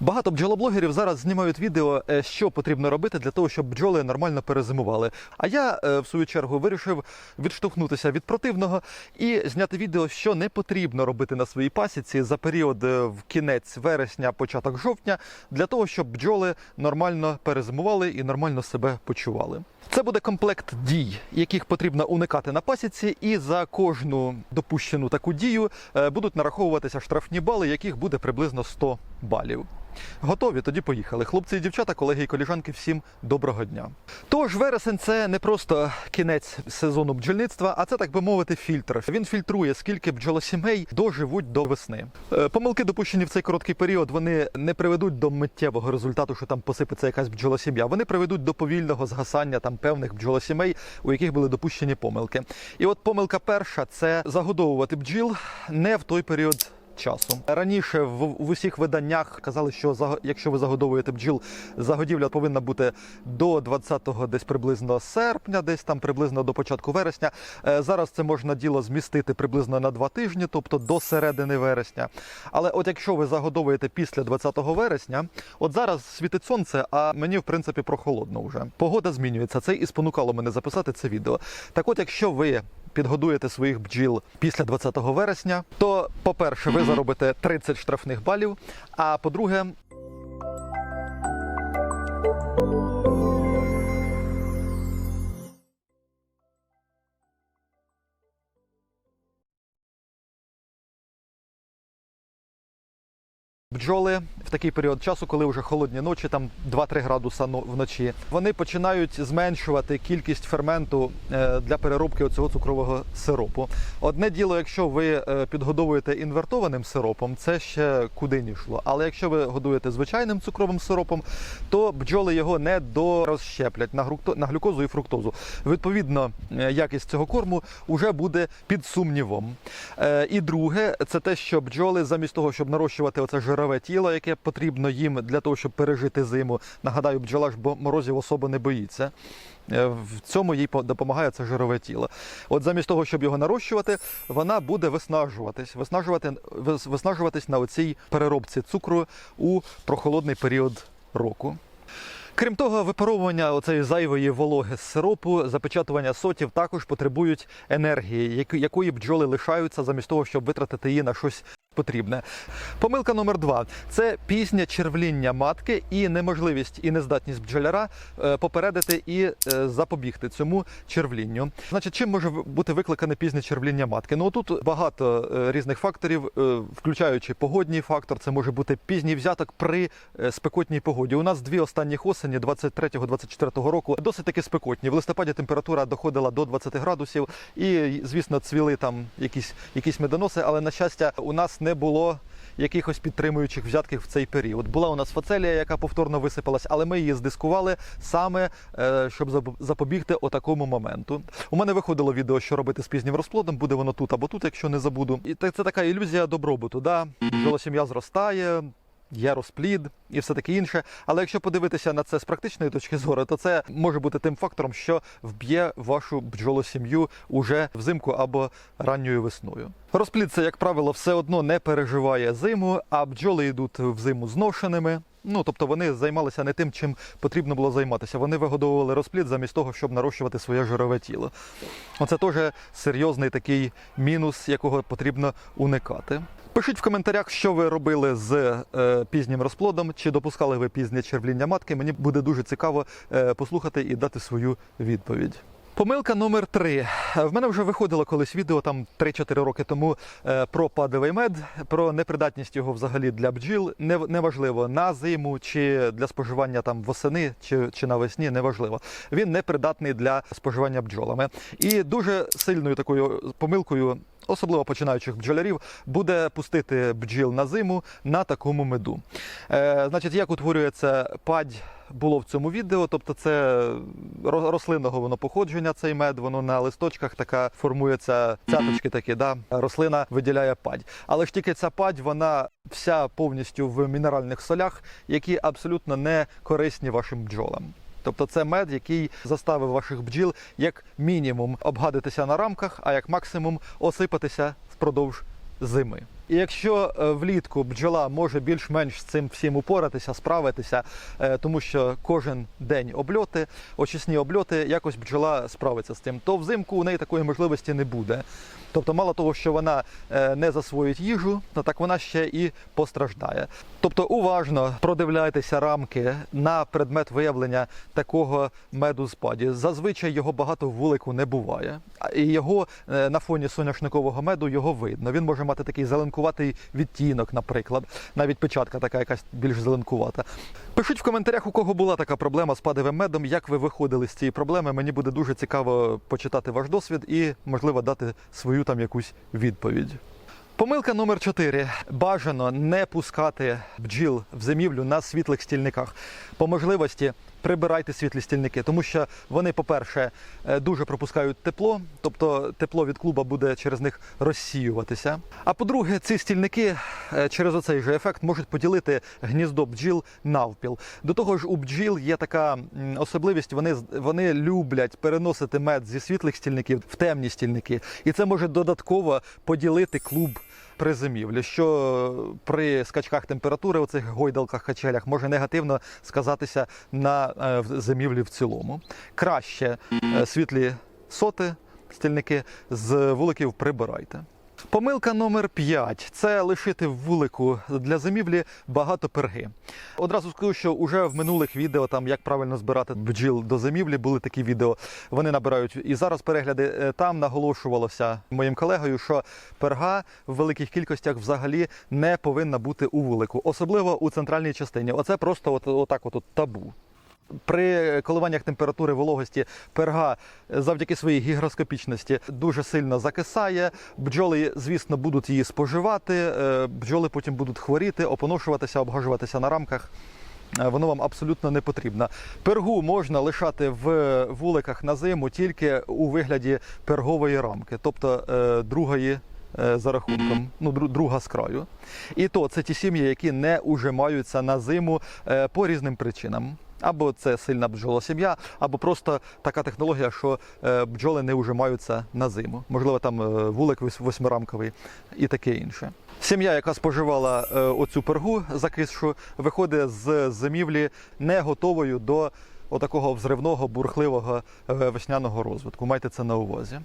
Багато бджолоблогерів зараз знімають відео, е, що потрібно робити для того, щоб бджоли нормально перезимували. А я, е, в свою чергу, вирішив відштовхнутися від противного і зняти відео, що не потрібно робити на своїй пасіці за період е, в кінець вересня, початок жовтня, для того, щоб бджоли нормально перезимували і нормально себе почували. Це буде комплект дій, яких потрібно уникати на пасіці, і за кожну допущену таку дію е, будуть нараховуватися штрафні бали, яких буде приблизно 100 балів. Готові? Тоді поїхали. Хлопці і дівчата, колеги і коліжанки, всім доброго дня. Тож вересень це не просто кінець сезону бджільництва, а це так би мовити фільтр. Він фільтрує, скільки бджолосімей доживуть до весни. Е, Помилки, допущені в цей короткий період, вони не приведуть до миттєвого результату, що там посипеться якась бджолосім'я. Вони приведуть до повільного згасання там певних бджолосімей, у яких були допущені помилки. І от помилка перша це загодовувати бджіл не в той період часу. Раніше в, в усіх виданнях казали, що заго- якщо ви загодовуєте бджіл, загодівля повинна бути до 20-го десь приблизно серпня, десь там приблизно до початку вересня. Е, Зараз це можна діло змістити приблизно на два тижні, тобто до середини вересня. Але от якщо ви загодовуєте після 20 вересня, от зараз світить сонце, а мені в принципі прохолодно вже. Погода змінюється. Це і спонукало мене записати це відео. Так от, якщо ви підгодуєте своїх бджіл після 20 вересня, то, по-перше, ви заробите 30 штрафних балів. А по-друге, Бджоли в такий період часу, коли вже холодні ночі, там 2-3 градуса вночі, вони починають зменшувати кількість ферменту е, для переробки цього цукрового сиропу. Одне діло, якщо ви е, підгодовуєте інвертованим сиропом, це ще куди ні йшло. Але якщо ви годуєте звичайним цукровим сиропом, то бджоли його не дорозщеплять на, глюкозу і фруктозу. Відповідно, е, якість цього корму вже буде під сумнівом. І друге, це те, що бджоли замість того, щоб нарощувати оце жирове тіло, яке потрібно їм для того, щоб пережити зиму. Нагадаю, бджола ж морозів особо не боїться. Е, В цьому їй допомагає це жирове тіло. От замість того, щоб його нарощувати, вона буде виснажуватись, виснажувати, виснажуватись на оцій переробці цукру у прохолодний період року. Крім того, випаровування оцеї зайвої вологи з сиропу, запечатування сотів також потребують енергії, якої бджоли лишаються замість того, щоб витратити її на щось потрібне. Помилка номер два це пізнє червління матки і неможливість і нездатність бджоляра е, попередити і е, запобігти цьому червлінню. Значить, чим може бути викликане пізнє червління матки? Ну тут багато е, різних факторів, включаючи погодній фактор, це може бути пізній взяток при спекотній погоді. У нас дві останні осені 23-24 року досить таки спекотні. В листопаді температура доходила до 20 градусів, і звісно, цвіли там якісь, якісь медоноси, але на щастя, у нас не було. Якихось підтримуючих взятків в цей період. Була у нас фацелія, яка повторно висипалась, але ми її здискували саме, е, щоб запобігти отакому моменту. У мене виходило відео, що робити з пізнім розплодом, буде воно тут або тут, якщо не забуду. І це, така ілюзія добробуту. Да? сім'я зростає, є розплід і все таке інше. Але якщо подивитися на це з практичної точки зору, то це може бути тим фактором, що вб'є вашу бджолосім'ю уже взимку або ранньою весною. Розплід це, як правило, все одно не переживає зиму, а бджоли йдуть в зиму зношеними. Ну, тобто вони займалися не тим, чим потрібно було займатися. Вони вигодовували розплід замість того, щоб нарощувати своє жирове тіло. Оце теж серйозний такий мінус, якого потрібно уникати. Пишіть в коментарях, що ви робили з е, пізнім розплодом, чи допускали ви пізнє червління матки. Мені буде дуже цікаво е, послухати і дати свою відповідь. Помилка номер три. В мене вже виходило колись відео там 3-4 роки тому е, про падовий мед, про непридатність його взагалі для бджіл. Не- Неважливо на зиму чи для споживання там восени чи, чи навесні, неважливо. Він непридатний для споживання бджолами. І дуже сильною такою помилкою. Особливо починаючих бджолярів буде пустити бджіл на зиму на такому меду. Е, значить, як утворюється падь було в цьому відео, тобто це рослинного воно походження, цей мед, воно на листочках така формується цяточки такі, да? рослина виділяє падь. Але ж тільки ця падь, вона вся повністю в мінеральних солях, які абсолютно не корисні вашим бджолам. Тобто це мед, який заставив ваших бджіл як мінімум обгадитися на рамках, а як максимум осипатися впродовж зими. І якщо е, влітку бджола може більш-менш з цим всім упоратися, справитися, е, тому що кожен день обльоти, очисні обльоти, якось бджола справиться з тим, то взимку у неї такої можливості не буде. Тобто, мало того, що вона е, не засвоїть їжу, то так вона ще і постраждає. Тобто, уважно продивляйтеся рамки на предмет виявлення такого меду з паді. Зазвичай його багато в вулику не буває, і його е, на фоні соняшникового меду його видно. Він може мати такий зеленкуватий відтінок, наприклад. Навіть печатка така якась більш зеленкувата. Пишіть в коментарях, у кого була така проблема з падевим медом, як ви виходили з цієї проблеми. Мені буде дуже цікаво почитати ваш досвід і, можливо, дати свою там якусь відповідь. Помилка номер 4. Бажано не пускати бджіл в зимівлю на світлих стільниках. По можливості прибирайте світлі стільники, тому що вони, по-перше, е, дуже пропускають тепло, тобто тепло від клуба буде через них розсіюватися. А по-друге, ці стільники е, через оцей же ефект можуть поділити гніздо бджіл навпіл. До того ж, у бджіл є така особливість, вони, вони люблять переносити мед зі світлих стільників в темні стільники. І це може додатково поділити клуб при зимівлі, що при скачках температури у цих гойдалках качелях може негативно сказатися на е, зимівлі в цілому. Краще е, світлі соти, стільники з вуликів прибирайте. Помилка номер 5 це лишити вулику для зимівлі багато перги. Одразу скажу, що вже в минулих відео, там як правильно збирати бджіл до зимівлі, були такі відео. Вони набирають і зараз перегляди. Е, Там наголошувалося моїм колегою, що перга в великих кількостях взагалі не повинна бути у вулику, особливо у центральній частині. Оце просто от, отак, от, от табу. При коливаннях температури вологості перга е, завдяки своїй гігроскопічності дуже сильно закисає. Бджоли, звісно, будуть її споживати. е, Бджоли потім будуть хворіти, опоношуватися, обгажуватися на рамках. Е, Воно вам абсолютно не потрібно. Пергу можна лишати в вуликах на зиму тільки у вигляді пергової рамки, тобто другої за рахунком, ну друга з краю. І то це ті сім'ї, які не ужимаються на зиму по різним причинам. Або це сильна бджола сім'я, або просто така технологія, що е, бджоли не ужимаються на зиму. Можливо, там е, вулик вось- восьмирамковий і таке інше. Сім'я, яка споживала е, оцю пергу закисшу, виходить з зимівлі не готовою до отакого взривного, бурхливого е, весняного розвитку. Майте це на увазі.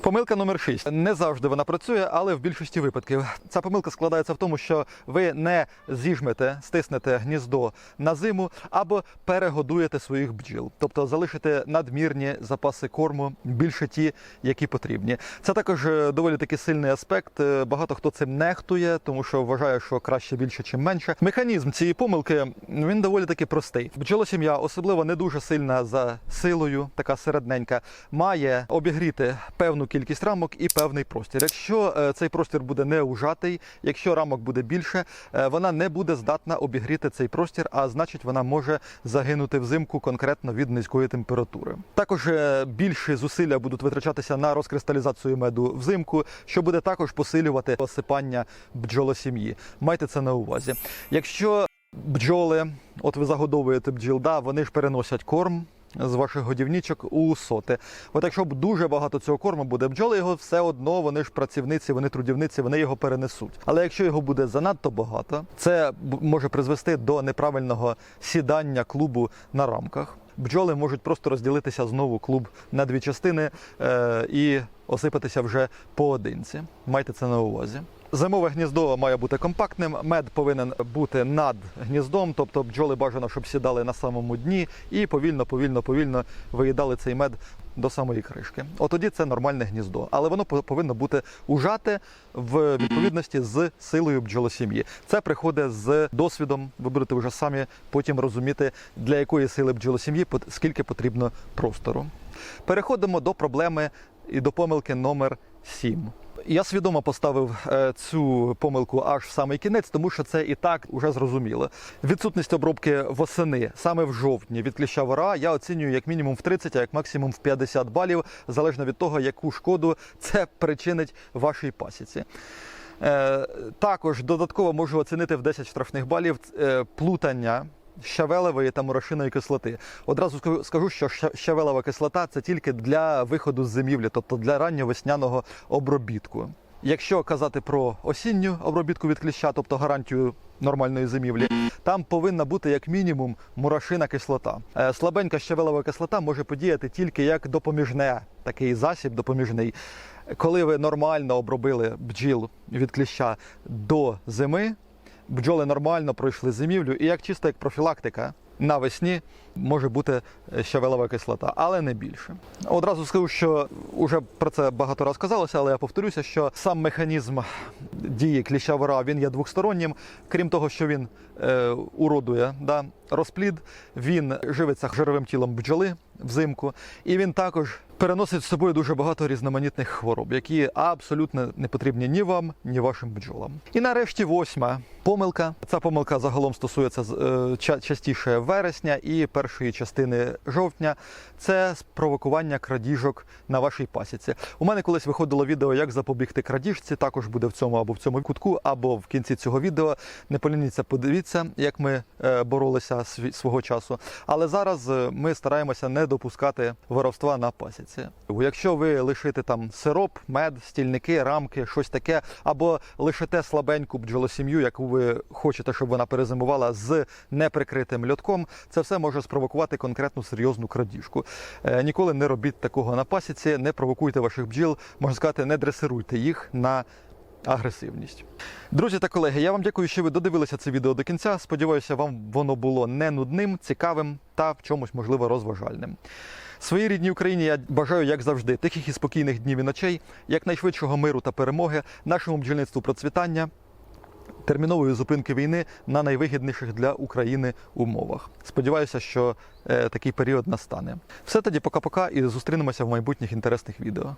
Помилка номер 6. Не завжди вона працює, але в більшості випадків. Ця помилка складається в тому, що ви не зіжмете, стиснете гніздо на зиму або перегодуєте своїх бджіл, тобто залишите надмірні запаси корму, більше ті, які потрібні. Це також е, доволі таки сильний аспект. Е, Багато хто цим нехтує, тому що вважає, що краще більше, чим менше. Механізм цієї помилки він доволі таки простий. Бджолосім'я, особливо не дуже сильна за силою, така середненька, має обігріти певну кількість рамок і певний простір. Якщо е, цей простір буде не ужатий, якщо рамок буде більше, е, вона не буде здатна обігріти цей простір, а значить вона може загинути взимку конкретно від низької температури. Також е, більші зусилля будуть витрачатися на розкристалізацію меду взимку, що буде також посилювати осипання бджолосім'ї. Майте це на увазі. Якщо бджоли, от ви загодовуєте бджіл, да, вони ж переносять корм. З ваших годівничок у соти. От якщо б дуже багато цього корму буде, бджоли його все одно, вони ж працівниці, вони трудівниці, вони його перенесуть. Але якщо його буде занадто багато, це може призвести до неправильного сідання клубу на рамках. Бджоли можуть просто розділитися знову клуб на дві частини е, і осипатися вже поодинці. Майте це на увазі. Зимове гніздо має бути компактним, мед повинен бути над гніздом, тобто бджоли бажано, щоб сідали на самому дні і повільно, повільно, повільно виїдали цей мед до самої кришки. От тоді це нормальне гніздо, але воно по- повинно бути ужате в відповідності з силою бджолосім'ї. Це приходить з досвідом. Ви будете вже самі потім розуміти, для якої сили бджолосім'ї скільки потрібно простору. Переходимо до проблеми і до помилки номер 7. Я свідомо поставив е, цю помилку аж в самий кінець, тому що це і так уже зрозуміло. Відсутність обробки восени саме в жовтні від кліща вора я оцінюю як мінімум в 30, а як максимум в 50 балів, залежно від того, яку шкоду це причинить вашій пасіці. Е, також додатково можу оцінити в 10 штрафних балів е, плутання щавелевої та морошиної кислоти. Одразу скажу- що ща- щавелева кислота це тільки для виходу з зимівлі, тобто для ранньовесняного обробітку. Якщо казати про осінню обробітку від кліща, тобто гарантію нормальної зимівлі, там повинна бути як мінімум мурашина кислота. Е, Слабенька щавелева кислота може подіяти тільки як допоміжне такий засіб, допоміжний. Коли ви нормально обробили бджіл від кліща до зими, бджоли нормально пройшли зимівлю, і як чисто як профілактика. Навесні може бути е, щавелева кислота, але не більше. Одразу скажу, що вже про це багато разів казалося, але я повторюся, що сам механізм дії кліща вора він є двостороннім. Крім того, що він е, уродує да, розплід, він живиться жировим тілом бджоли взимку, і він також переносить з собою дуже багато різноманітних хвороб, які абсолютно не потрібні ні вам, ні вашим бджолам. І нарешті восьма помилка. Ця помилка загалом стосується е, ча- частіше вересня і першої частини жовтня. Це спровокування крадіжок на вашій пасіці. У мене колись виходило відео, як запобігти крадіжці. Також буде в цьому або в цьому кутку, або в кінці цього відео. Не полініться, подивіться, як ми е, боролися свого часу. Але зараз е, ми стараємося не допускати воровства на пасіці. Якщо ви лишите там сироп, мед, стільники, рамки, щось таке, або лишите слабеньку бджолосім'ю, яку ви хочете, щоб вона перезимувала з неприкритим льотком, це все може спровокувати конкретну серйозну крадіжку. Е, Ніколи не робіть такого на пасіці, не провокуйте ваших бджіл, можна сказати, не дресируйте їх на агресивність. Друзі та колеги, я вам дякую, що ви додивилися це відео до кінця. Сподіваюся, вам воно було не нудним, цікавим та в чомусь, можливо, розважальним. Своїй рідній Україні я бажаю, як завжди, тихих і спокійних днів і ночей, якнайшвидшого миру та перемоги, нашому бджільництву процвітання, термінової зупинки війни на найвигідніших для України умовах. Сподіваюся, що е, такий період настане. Все тоді, пока-пока, і зустрінемося в майбутніх інтересних відео.